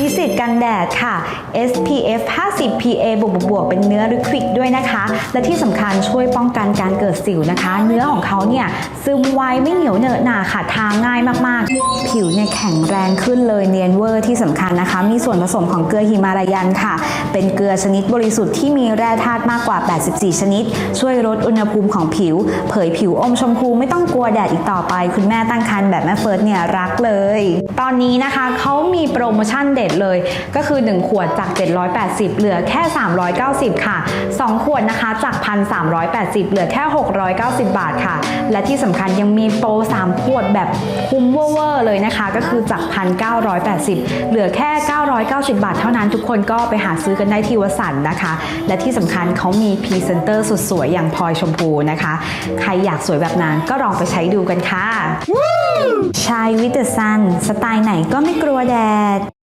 นิสิตกันแดดค่ะ SPF 50 PA บวกบวกเป็นเนื้อลิควิดด้วยนะคะ และที่สำคัญช่วยป้องกันการเกิดสิวนะคะ เนื้อของเขาเนี่ยซึมไวไม่เหนียวเหนอะหนาค่ะทาง่ายมากๆ ผิวเนี่ยแข็งแรงขึ้นเลยเนียนเวอร์ที่สำคัญนะคะ มีส่วนผสมของเกลือหิมาลายันค่ะ เป็นเกลือชนิดบริสุทธิ์ที่มีแร่ธาตุมากกว่า 84 ชนิด ช่วยลดอุณหภูมิของผิว เผยผิวอมชมพูไม่ต้องกลัวแดดอีกต่อไป คุณแม่ตั้งครรภ์แบบแม่เฟิร์สเนี่ยรักเลย ตอนนี้นะคะเขามีโปรโมชั่นเด็ดเลย ก็คือ 1 ขวดจาก 780 เหลือแค่ 390 ค่ะ 2 ขวดนะคะจาก 1,380 เหลือแค่ 690 บาทค่ะ และที่สำคัญยังมีโปร 3 ขวดแบบคุ้มเวอร์ๆเลยนะคะ ก็คือจาก 1,980 เหลือแค่ 990 บาทเท่านั้นทุกคนก็ไปหาซื้อกันได้ที่วสันต์นะคะ และที่สำคัญเขามีพรีเซนเตอร์สุดสวยอย่างพลอยชมพูนะคะ ใครอยากสวยแบบนั้นก็ลองไปใช้ดูกันค่ะชายวิตเตอร์ซันสไตล์ไหนก็ไม่กลัวแดด